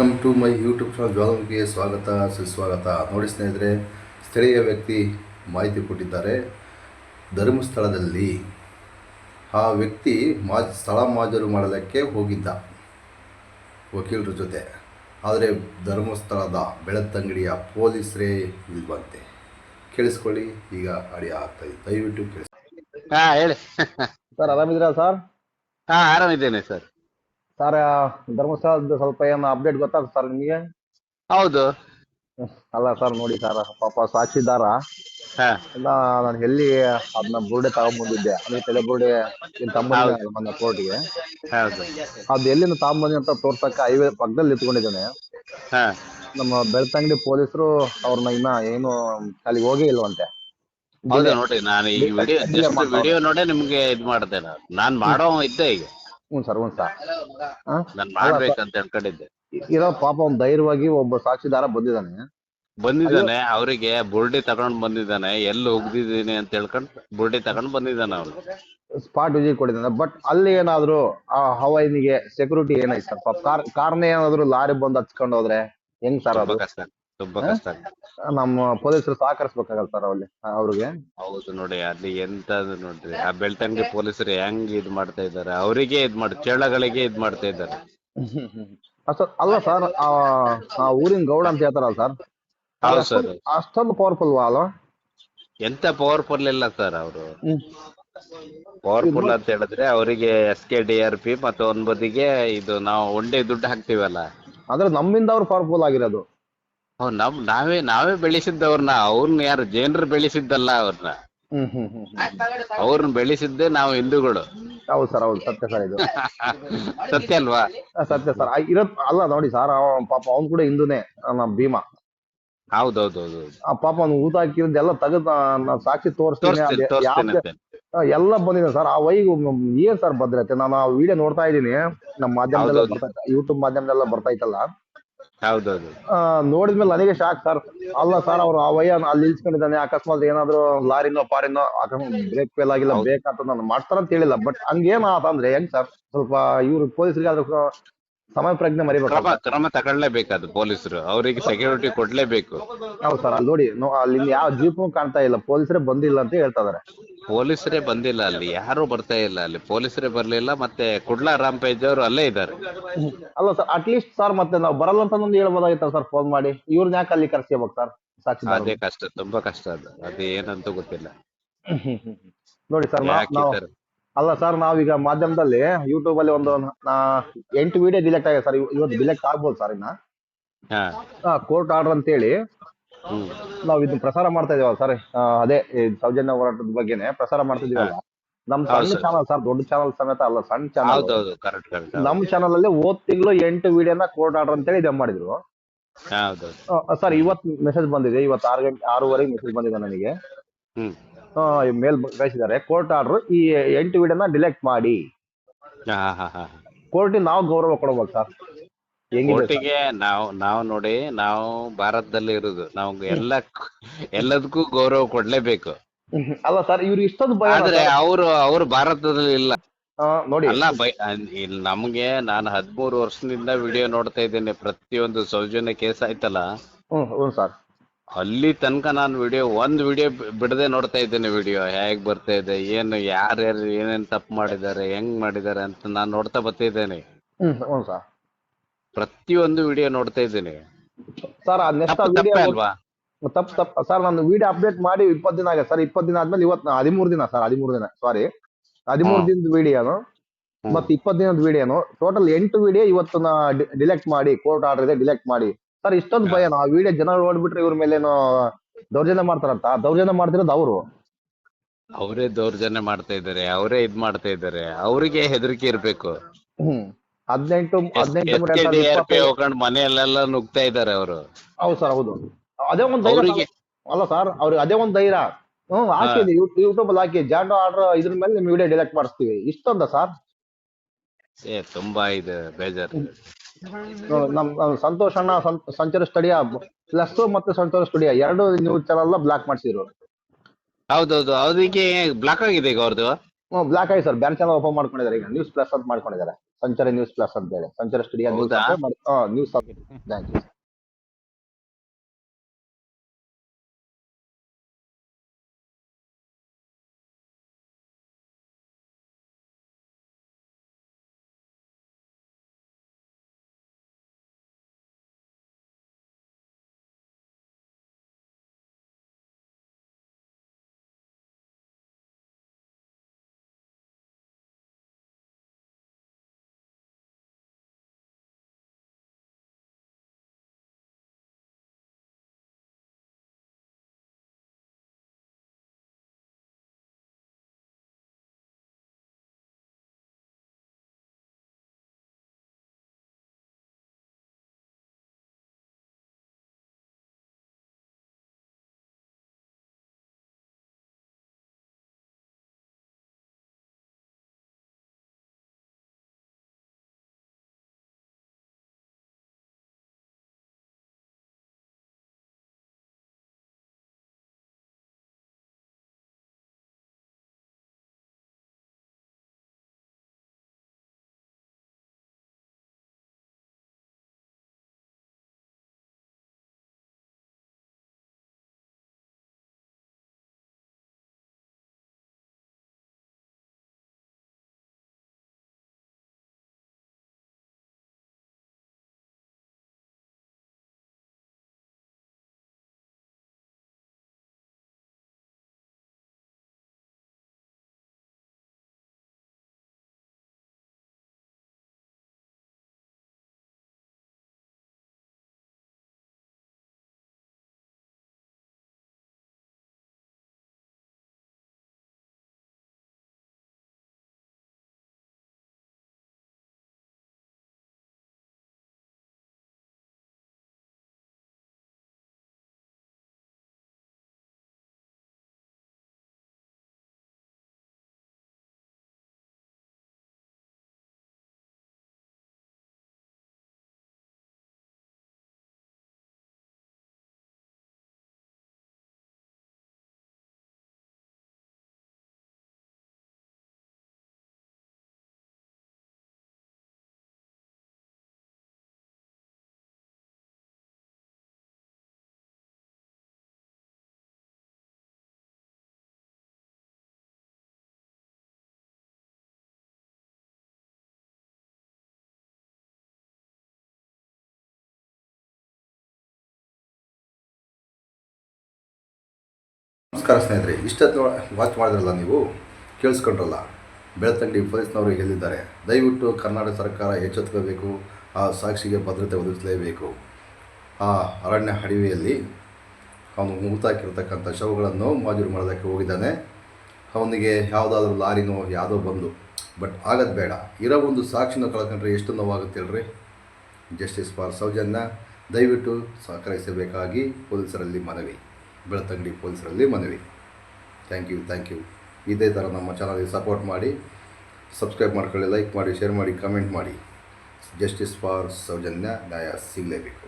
Welcome to my YouTube channel ಜ್ವಾಲಾಮುಖಿಗೆ ಸ್ವಾಗತ ಸುಸ್ವಾಗತ. ನೋಡಿ ಸ್ನೇಹಿತರೆ ಸ್ಥಳೀಯ ವ್ಯಕ್ತಿ ಮಾಹಿತಿ ಕೊಟ್ಟಿದ್ದಾರೆ. ಧರ್ಮಸ್ಥಳದಲ್ಲಿ ಆ ವ್ಯಕ್ತಿ ಮಾ ಸ್ಥಳ ಮಾಜರು ಮಾಡಲಿಕ್ಕೆ ಹೋಗಿದ್ದ ವಕೀಲರ ಜೊತೆ. ಆದರೆ ಧರ್ಮಸ್ಥಳದ ಬೆಳತ್ತಂಗಡಿಯ ಪೊಲೀಸರೇ ಇಲ್ವಂತೆ. ಕೇಳಿಸ್ಕೊಳ್ಳಿ ಈಗ ಅಡಿ ಆಗ್ತಾ ಇದೆ. ದಯವಿಟ್ಟು ಕೇಳಿಸಿ ಹಾ ಹೇಳಿ. ಸರ್ ಆರಾಮಿದ್ದೀರಾ ಸರ್? ಹಾಂ ಆರಾಮಿದ್ದೇನೆ ಸರ್. ಸರ್ ಧರ್ಮಸ್ಥಳದ ಸ್ವಲ್ಪ ಏನು ಅಪ್ಡೇಟ್ ಗೊತ್ತಾಗ ಸರ್ ನಿಮಗೆ? ಹೌದು. ಅಲ್ಲ ಸರ್ ನೋಡಿ ಸರ್ ಪಾಪ ಸಾಕ್ಷಿದಾರ. ಹಾ. ಎಲ್ಲ ನಾನು ಎಲ್ಲಿ ಅದನ್ನ ಬುರುಡೆ ತಗೊಂಡ್ಬಂದಿದ್ದೆ. ಅಂದ್ರೆ ತಲೆ ಬುರುಡೆ ಇಲ್ಲಿ ತಗೊಂಬಂದಿದ್ದೆ ಮೊನ್ನೆ ಕೋರ್ಟ್ಗೆ ಹೌದು. ಅದು ಎಲ್ಲಿಂದ ತಗೊಂಬಂದಿ ಅಂತ ತೋರ್ಸಕ್ಕೆ ಹೈವೇ ಪಕ್ಕದಲ್ಲಿ ನಿಂತ್ಕೊಂಡಿದ್ದಾನೆ. ಹಾ. ನಮ್ಮ ಬೆಳ್ತಂಗಡಿ ಪೊಲೀಸರು ಅವ್ರನ್ನ ಇನ್ನ ಏನು ಅಲ್ಲಿಗೆ ಹೋಗೇ ಇಲ್ವಂತೆ. ಹೌದು ನೋಡಿ ನಾನು ಈ ವಿಡಿಯೋ ವಿಡಿಯೋ ನೋಡೇ ನಿಮ್ಗೆ ಇದ್ ಮಾಡ್ತೇನೆ ನಾನು. ನಾನ್ ಮಾಡೋ ಇದ್ದೆ ಈಗ. ಹ್ಞೂ ಸರ್ ಹ್ಞೂ ಸರ್. ಅಂತ ನಾನ್ ಮಾಡ್ಬೇಕಂತ ಅನ್ಕೊಂಡಿದ್ದೆ. ಇರೋ ಪಾಪ ಅವ್ನು ಧೈರ್ಯವಾಗಿ ಒಬ್ಬ ಸಾಕ್ಷಿದಾರ ಬಂದಿದ್ದಾನೆ. ಬಂದಿದ್ದಾನೆ ಅವರಿಗೆ ಬುರ್ಡಿ ತಗೊಂಡ್ ಬಂದಿದ್ದಾನೆ ಎಲ್ಲಿ ಹೋಗ್ದಿದ್ದೀನಿ ಅಂತ ಹೇಳ್ಕೊಂಡ್ ಬುರ್ಡಿ ತಗೊಂಡ್ ಬಂದಿದ್ದಾನೆ ಅವನು. ಸ್ಪಾಟ್ ವಿಜಿಟ್ ಕೊಟ್ಟಿದ್ದಾನೆ. ಬಟ್ ಅಲ್ಲಿ ಏನಾದ್ರು ಆ ಹವಾಯಿನಿಗೆ ಸೆಕ್ಯೂರಿಟಿ ಏನಾಯ್ತು ಸರ್? ಪಾಪ ಕಾರ್ ಕಾರ್ನೇ ಏನಾದ್ರು ಲಾರಿ ಬಂದು ಹಚ್ಕೊಂಡು ಹೋದ್ರೆ ಹೆಂಗ್ ಸರ್ ತುಂಬಾ ಅದು ಕಷ್ಟ ತುಂಬಾ ಕಷ್ಟ ನಮ್ಮ ಪೊಲೀಸರು ಸಹಕರಿಸ್ಬೇಕಾಗಲ್ಲ ಸರ್ ಅವ್ರಿಗೆ ಅವ್ರಿಗೆ? ಹೌದು ನೋಡಿ ಅಲ್ಲಿ ಎಂತದು ನೋಡ್ರಿ ಆ ಬೆಳ್ತಂಗಿ ಪೊಲೀಸರು ಹೆಂಗ್ ಇದ್ ಮಾಡ್ತಾ ಇದಾರೆ ಅವರಿಗೆ ಇದ್ ಮಾಡಿ ಚೇಳಗಳಿಗೆ ಇದ್ ಮಾಡ್ತಾ ಇದ್ದಾರೆ ಸರ್ ಅಲ್ಲ ಸರ್ ಆ ಊರಿನ ಗೌಡ ಅಂತ ಹೇಳ್ತಾರಲ್ಲ ಸರ್ ಹೌದು ಸರ್ ಅಷ್ಟೊಂದು ಪವರ್ಫುಲ್ ಅಲ್ವಾ ಎಂತ ಪವರ್ಫುಲ್ ಇಲ್ಲ ಸರ್ ಅವರು. ಪವರ್ಫುಲ್ ಅಂತ ಹೇಳಿದ್ರೆ ಅವರಿಗೆ S K D R P ಮತ್ತೆ ಒಂದ್ ಬದಿಗೆ ಇದು ನಾವು ಒಂದೇ ದುಡ್ಡು ಹಾಕ್ತಿವಲ್ಲ. ಅಂದ್ರೆ ನಮ್ಮಿಂದ ಅವ್ರು ಪವರ್ಫುಲ್ ಆಗಿರೋದು. ಅವ್ ನಮ್ ನಾವೇ ನಾವೇ ಬೆಳೆಸಿದ್ದವ್ರನ್ನ ಅವ್ರನ್ನ ಯಾರು ಜೈನರು ಬೆಳೆಸಿದ್ದಲ್ಲ ಅವ್ರನ್ನ ಹ್ಮ್ ಹ್ಮ್ ಹ್ಮ್ ಹ್ಮ್. ಅವ್ರನ್ನ ಬೆಳೆಸಿದ್ದೆ ನಾವು ಹಿಂದೂಗಳು. ಹೌದು ಸರ್ ಹೌದು ಸತ್ಯ ಸರ್ ಇದು. ಸತ್ಯ ಅಲ್ವಾ? ಆ, ಸತ್ಯ ಸರ್. ಇರತ್ ಅಲ್ಲ ನೋಡಿ ಸರ್ ಪಾಪ ಅವ್ನು ಕೂಡ ಹಿಂದೂನೇ ನಮ್ಮ ಭೀಮಾ. ಹೌದೌದೌದು. ಆ ಪಾಪ ಅವ್ನು ಊಟ ಹಾಕಿರೋದೆಲ್ಲ ತೆಗೆದು ನಾನು ಸಾಕ್ಷಿ ತೋರಿಸ್ತೀನಿ ತೋರಿಸ್ತೀನಿ ಅದೇ ಯಾವ ತೋರಿಸ್ತೀನಿ ಆ, ಎಲ್ಲ ಬಂದಿದೆ ಸರ್. ಆ ವೈಗು ಏನ್ ಸರ್ ಭದ್ರತೆ ನಾನು ಆ ವಿಡಿಯೋ ನೋಡ್ತಾ ಇದ್ದೀನಿ. ನಮ್ಮ ಮಾಧ್ಯಮದಲ್ಲ ಹೌದೌದು. ಯೂಟ್ಯೂಬ್ ಮಾಧ್ಯಮದಲ್ಲ ಬರ್ತಾ ಇತ್ತಲ್ಲ ಹೌದೌದು. ಆ, ನೋಡಿದ್ಮೇಲೆ ನನಗೆ ಶಾಕ್ ಸರ್ ಅಲ್ಲ ಸರ್ ಅವ್ರು ಆ ವಯ್ಯ ಅಲ್ಲಿ ನಿಲ್ಸ್ಕೊಂಡಿದ್ದಾನೆ. ಅಕಸ್ಮಾತ್ ಏನಾದ್ರು ಲಾರಿನೋ ಪಾರಿನೋ ಅಕಸ್ಮಾತ್ ಬ್ರೇಕ್ ಫೇಲ್ ಆಗಿಲ್ಲ ಬ್ರೇಕ್ ಬೇಕಂತ ನಾನು ಮಾಡ್ತಾರಂತ ಹೇಳಿಲ್ಲ. ಬಟ್ ಹಂಗೇನ ಅಂದ್ರೆ ಹೆಂಗ್ ಸರ್ ಸ್ವಲ್ಪ ಇವ್ರು ಪೊಲೀಸರಿಗೆ ಅದ್ರ ಸಮಯ ಪ್ರಜ್ಞೆ ಮರಿಬೇಕು ಕ್ರಮ ಕ್ರಮ ತಗೊಳ್ಳೇಬೇಕದು ಪೊಲೀಸರು. ಅವರಿಗೆ ಸೆಕ್ಯೂರಿಟಿ ಕೊಡ್ಲೇಬೇಕು. ಹೌದು ಸರ್ ಅಲ್ಲಿ ನೋಡಿ ನೋ- ಅಲ್ಲಿ ಯಾವ ಜೀಪು ಕಾಣ್ತಾ ಇಲ್ಲ. ಪೊಲೀಸರೇ ಬಂದಿಲ್ಲ ಅಂತ ಹೇಳ್ತಾ ಇದಾರೆ. ಪೊಲೀಸರೇ ಬಂದಿಲ್ಲ ಅಲ್ಲಿ ಯಾರು ಬರ್ತಾ ಇಲ್ಲ. ಅಲ್ಲಿ ಪೊಲೀಸರೇ ಬರ್ಲಿಲ್ಲ ಮತ್ತೆ ಕುಡ್ಲಾ ರಾಂಪೇಜ್ ಅವರು ಅಲ್ಲೇ ಇದ್ದಾರೆ. ಅಲ್ಲ ಸರ್ ಅಟ್ಲೀಸ್ಟ್ ಸರ್ ಮತ್ತೆ ನಾವು ಬರಲ್ಲ ಅಂತ ಒಂದು ಹೇಳ್ಬೋದಾಗಿತ್ತ ಸರ್ ಫೋನ್ ಮಾಡಿ. ಇವ್ರನ್ನ ಯಾಕೆ ಅಲ್ಲಿ ಕರ್ಸ್ಕೋಬೇಕು ಸರ್ ಸಾಕ್ಷಿ ಅದೇ ಕಷ್ಟ ತುಂಬಾ ಕಷ್ಟ ಅದು. ಅದು ಏನಂತ ಗೊತ್ತಿಲ್ಲ ನೋಡಿ ಸರ್ ನಾವು? ಅಲ್ಲ ಸರ್ ನಾವೀಗ ಮಾಧ್ಯಮದಲ್ಲಿ ಯೂಟ್ಯೂಬ್ ಅಲ್ಲಿ ಒಂದು ಎಂಟು ವಿಡಿಯೋ ಡಿಲೆಕ್ಟ್ ಆಗಿದೆ ಸರ್ ಇವತ್ತು ಡಿಲೆಕ್ಟ್ ಆಗ್ಬೋದು ಸರ್ ಇನ್ನ. ಕೋರ್ಟ್ ಆರ್ಡರ್ ಅಂತ ಹೇಳಿ ನಾವು ಇದನ್ನ ಪ್ರಸಾರ ಮಾಡ್ತಾ ಇದೀವಲ್ಲ ಸರ್ ಅದೇ ಸೌಜನ್ಯ ಹೋರಾಟದ ಬಗ್ಗೆನೆ ಪ್ರಸಾರ ಮಾಡ್ತಿದೀವಲ್ಲ ನಮ್ ಹೌದು ಸಣ್ಣ. ಚಾನಲ್ ಸರ್ ದೊಡ್ಡ ಚಾನಲ್ ಸಮೇತ ಅಲ್ಲ ಸಣ್ಣ ಚಾನಲ್ ನಮ್ ಚಾನಲ್ ಅಲ್ಲಿ ಓದ್ ತಿಂಗಳು ಎಂಟು ವಿಡಿಯೋನ ಕೋರ್ಟ್ ಆರ್ಡರ್ ಅಂತೇಳಿ ಇದೆ ಮಾಡಿದ್ರು. ಸರ್ ಇವತ್ ಮೆಸೇಜ್ ಬಂದಿದೆ ಇವತ್ತು ಆರು ಗಂಟೆ ಆರೂವರೆಗೆ ಮೆಸೇಜ್ ಬಂದಿದೆ ನನಗೆ. ಮೇಲ್ ಕಳಿಸಿದ್ದಾರೆ ಕೋರ್ಟ್ ಆರ್ಡರ್ ಈ ಎಂಟು ವಿಡಿಯೋನ ಡಿಲೆಕ್ಟ್ ಮಾಡಿ. ಕೋರ್ಟಿಗೆ ನಾವು ಗೌರವ ಕೊಡ್ಬೇಕು ಸರ್? ಕೋರ್ಟಿಗೆ ನಾವು ನಾವು ನೋಡಿ ನಾವು ಭಾರತದಲ್ಲಿ ಇರೋದು. ನಾವು ಎಲ್ಲ ಎಲ್ಲದಕ್ಕೂ ಗೌರವ ಕೊಡ್ಲೇಬೇಕು. ಅಲ್ಲ ಸರ್ ಇವ್ರು ಇಷ್ಟೊಂದು ಭಯ ಆದ್ರೆ ಅವರು ಅವರು ಭಾರತದಲ್ಲಿ ಇಲ್ಲ. ನೋಡಿ. ಅಲ್ಲ ಇಲ್ಲಿ ನಮ್ಗೆ ನಾನು ಹದ್ಮೂರು ವರ್ಷದಿಂದ ವಿಡಿಯೋ ನೋಡ್ತಾ ಇದ್ದೇನೆ. ಪ್ರತಿಯೊಂದು ಸೌಜನ್ಯ ಕೇಸ್ ಆಯ್ತಲ್ಲ? ಹ್ಮ್ ಸರ್. ಅಲ್ಲಿ ತನಕ ನಾನು ವಿಡಿಯೋ ಒಂದ್ ವಿಡಿಯೋ ಬಿಡದೆ ನೋಡ್ತಾ ಇದ್ದೇನೆ ವಿಡಿಯೋ. ಹೇಗ್ ಬರ್ತಾ ಇದೆ ಏನು ಯಾರ್ಯಾರು ಏನೇನ್ ತಪ್ಪು ಮಾಡಿದ್ದಾರೆ ಹೆಂಗ್ ಮಾಡಿದ್ದಾರೆ ಅಂತ ನಾನು ನೋಡ್ತಾ ಬರ್ತಿದ್ದೇನೆ. ಹ್ಮ್ ಹ್ಞೂ ಸರ್. ಪ್ರತಿಯೊಂದು ವಿಡಿಯೋ ನೋಡ್ತಾ ಇದ್ದೇನೆ. ಸರ್ ನೆಕ್ಸ್ಟ್ ತಪ್ಪು ವಿಡಿಯೋ ಅಲ್ವಾ? ತಪ್ಪು ತಪ್ಪು. ಸರ್ ನಾನು ವಿಡಿಯೋ ಅಪ್ಡೇಟ್ ಮಾಡಿ ಇಪ್ಪತ್ತು ದಿನ ಆಗಿದೆ. ಸರ್ ಇಪ್ಪತ್ತು ದಿನ ಆದ್ಮೇಲೆ ಇವತ್ತು ಹದಿಮೂರು ದಿನ ಸರ್ ಹದಿಮೂರು ದಿನ ಸಾರಿ ಹದಿಮೂರು. ದಿನದ ವಿಡಿಯೋನು. ಮತ್ತೆ ಇಪ್ಪತ್ತು ದಿನದ ವಿಡಿಯೋನು ಟೋಟಲ್ ಎಂಟು ವಿಡಿಯೋ ಇವತ್ತು ಡಿಲೆಕ್ಟ್ ಮಾಡಿ ಕೋರ್ಟ್ ಆರ್ಡರ್ ಇದೆ ಡಿಲೆಕ್ಟ್ ಮಾಡಿ. ಸರ್ ಇಷ್ಟೊಂದು ಭಯ. ಆ ವಿಡಿಯೋ ಜನ ನೋಡ್ಬಿಟ್ರೆ ಇವ್ರ ಮೇಲೆ ಏನೋ ದೌರ್ಜನ್ಯ ಮಾಡ್ತಾರಂತ. ಆ ದೌರ್ಜನ್ಯ ಮಾಡ್ತಿರೋದು ಅವರು. ಅವರೇ ದೌರ್ಜನ್ಯ ಮಾಡ್ತಾ ಇದ್ದಾರೆ. ಅವರೇ ಇದ್ ಮಾಡ್ತಾ ಇದ್ದಾರೆ. ಅವರಿಗೆ ಹೆದರಿಕೆ ಇರ್ಬೇಕು. ಹದಿನೆಂಟು ಹದಿನೆಂಟು ಮನೆಯಲ್ಲೆಲ್ಲ ನುಗ್ತಾ ಇದ್ದಾರೆ ಅವರು. ಹೌದು ಸರ್ ಹೌದು. ಅದೇ ಒಂದು ಧೈರ್ಯ ಅಲ್ಲ ಸರ್ ಅವ್ರಿಗೆ ಅದೇ ಒಂದು ಧೈರ್ಯ. ಹ್ಮ್ ಹಾಕಿ ಯೂಟ್ಯೂಬ್ ಅಲ್ಲಿ ಹಾಕಿ ಜಾಂಡೋ ಆರ್ಡರ್ ಇದ್ರ ಮೇಲೆ ನಿಮ್ ವಿಡಿಯೋ ಡಿಲೆಕ್ಟ್ ಮಾಡಿಸ್ತೀವಿ. ಇಷ್ಟೊಂದ ಸರ್? ಏ ತುಂಬಾ ಇದೆ ಬೇಜಾರು. ನಮ್ ಸಂತೋಷ್ ಅಣ್ಣ ಸಂಚಾರ ಸ್ಟುಡಿಯೋ ಪ್ಲಸ್ ಮತ್ತೆ ಸಂಚಾರ ಸ್ಟುಡಿಯೋ ಎರಡು ನ್ಯೂಸ್ ಚಾನಲ್ ಬ್ಲಾಕ್ ಮಾಡಿಸಿದ್ರು. ಹೌದೌದು ಅದಕ್ಕೆ ಬ್ಲಾಕ್ ಆಗಿದೆ ಈಗ ಅವ್ರದ್ದು ಬ್ಲಾಕ್ ಆಗಿದೆ ಸರ್. ಬ್ಯಾನ್ ಚಾನಲ್ ಓಪನ್ ಮಾಡ್ಕೊಂಡಿದ್ದಾರೆ ಈಗ. ನ್ಯೂಸ್ ಪ್ಲಸ್ ಅಂತ ಮಾಡ್ಕೊಂಡಿದ್ದಾರೆ. ಸಂಚಾರ ನ್ಯೂಸ್ ಪ್ಲಸ್ ಅಂತ ಹೇಳಿ. Sanchara studio news news thank you ನಮಸ್ಕಾರ ಸ್ನೇಹಿತರೆ, ಇಷ್ಟೊತ್ತು ವಾಚ್ ಮಾಡಿದ್ರಲ್ಲ ನೀವು? ಕೇಳಿಸ್ಕೊಂಡ್ರಲ್ಲ. ಬೆಳತಂಡಿ ಪೊಲೀಸ್ನವರು ಹೇಳಿದ್ದಾರೆ, ದಯವಿಟ್ಟು ಕರ್ನಾಟಕ ಸರ್ಕಾರ ಎಚ್ಚೆತ್ಕೋಬೇಕು ಆ ಸಾಕ್ಷಿಗೆ ಭದ್ರತೆ ಒದಗಿಸಲೇಬೇಕು. ಆ ಅರಣ್ಯ ಅಡವಿಯಲ್ಲಿ ಅವನು ಮೂತಾಕಿರ್ತಕ್ಕಂಥ ಶವಗಳನ್ನು ಮಾಜೂರು ಮಾಡೋದಕ್ಕೆ ಹೋಗಿದ್ದಾನೆ. ಅವನಿಗೆ ಯಾವುದಾದ್ರೂ ಲಾರಿನೋ ಯಾವುದೋ ಬಂದು. ಬಟ್ ಆಗೋದು ಬೇಡ. ಇರೋ ಒಂದು ಸಾಕ್ಷಿನ ಕಳ್ಕೊಂಡ್ರೆ ಎಷ್ಟು ನೋವಾಗುತ್ತೆ ಹೇಳ್ರಿ? ಜಸ್ಟಿಸ್ ಫಾರ್ ಸೌಜನ್ಯ ದಯವಿಟ್ಟು ಸಹಕರಿಸಬೇಕಾಗಿ ಪೊಲೀಸರಲ್ಲಿ ಮನವಿ. ಬೆಳ್ತಂಗಡಿ ಪೊಲೀಸರಲ್ಲಿ ಮನವಿ. ಥ್ಯಾಂಕ್ ಯು ಥ್ಯಾಂಕ್ ಯು ಇದೇ ಥರ ನಮ್ಮ ಚಾನಲ್ಗೆ ಸಪೋರ್ಟ್ ಮಾಡಿ ಸಬ್ಸ್ಕ್ರೈಬ್ ಮಾಡ್ಕೊಳ್ಳಿ ಲೈಕ್ ಮಾಡಿ ಶೇರ್ ಮಾಡಿ ಕಮೆಂಟ್ ಮಾಡಿ. ಜಸ್ಟಿಸ್ ಫಾರ್ ಸೌಜನ್ಯ, ನ್ಯಾಯ ಸಿಗಲೇಬೇಕು.